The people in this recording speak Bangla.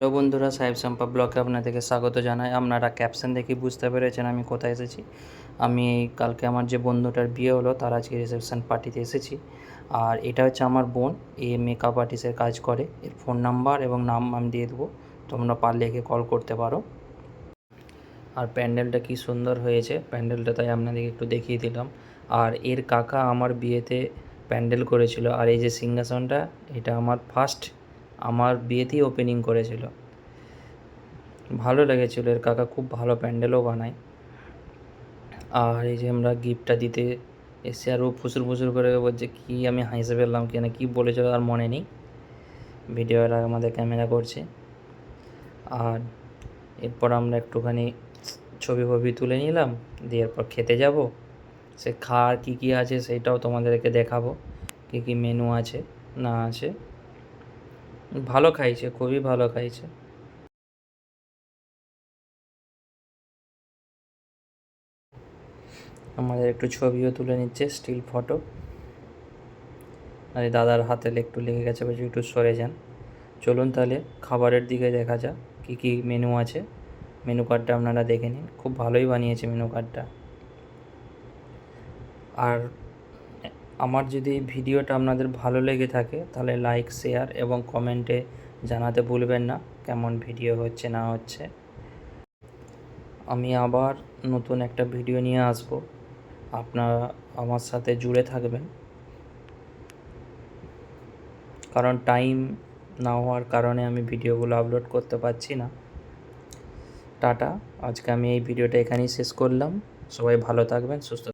হ্যালো বন্ধুরা, সাহেব সম্পা ব্লকে আপনাদেরকে স্বাগত জানাই। আপনারা ক্যাপশন দেখে বুঝতে পেরেছেন আমি কোথায় এসেছি। আমি কালকে আমার যে বন্ধুটার বিয়ে হলো, তার আজকে রিসেপশন পার্টিতে এসেছি। আর এটা হচ্ছে আমার বোন, এ মেকআপ আর্টিস্টের কাজ করে। এর ফোন নাম্বার এবং নাম আমি দিয়ে দেবো। তোমরা পারলে একে কল করতে পারো। আর প্যান্ডেলটা কি সুন্দর হয়েছে। প্যান্ডেলটা তাই আপনাদেরকে একটু দেখিয়ে দিলাম। আর এর কাকা আমার বিয়েতে প্যান্ডেল করেছিল। আর এই যে সিংহাসনটা, এটা আমার ফার্স্ট আমার বিয়েতেই ওপেনিং করেছিল। ভালো লেগেছিলো, এর কাকা খুব ভালো প্যান্ডেলও বানায়। আর এই যে আমরা গিফটটা দিতে এসে আর ও ফুসুর ফুসুর করে বলছে, কি আমি হাসে ফেললাম কেন কী বলেছিল আর মনে নেই। ভিডিওটা আমাদের ক্যামেরা করছে। আর এরপর আমরা একটুখানি ছবি ফবি তুলে নিলাম, দিয়ে এরপর খেতে যাব। সে খাওয়ার কী কী আছে সেইটাও তোমাদেরকে দেখাবো, কী কী মেনু আছে, না আছে। ভালো খাইছে, খুবই ভালো খাইছে। আমাদের একটু ছবিও তুলে নিচ্ছে স্টিল ফটো আর দাদার হাতে একটু লেগে গেছে বলছে একটু সরে যান। চলুন তাহলে, খাবারের দিকে দেখা যাক, কী কী মেনু আছে। মেনু কার্ডটা আপনারা দেখে নিন। খুব ভালোই বানিয়েছে মেনু কার্ডটা আর আমার যদি এই ভিডিওটা আপনাদের ভালো লেগে থাকে, তাহলে লাইক শেয়ার এবং কমেন্টে জানাতে ভুলবেন না, কেমন ভিডিও হচ্ছে না হচ্ছে। আমি আবার নতুন একটা ভিডিও নিয়ে আসব। আপনারা আমার সাথে জুড়ে থাকবেন। কারণ টাইম না হওয়ার কারণে আমি ভিডিওগুলো আপলোড করতে পারছি না। টাটা, আজকে আমি এই ভিডিওটা এখানেই শেষ করলাম। সবাই ভালো থাকবেন, সুস্থ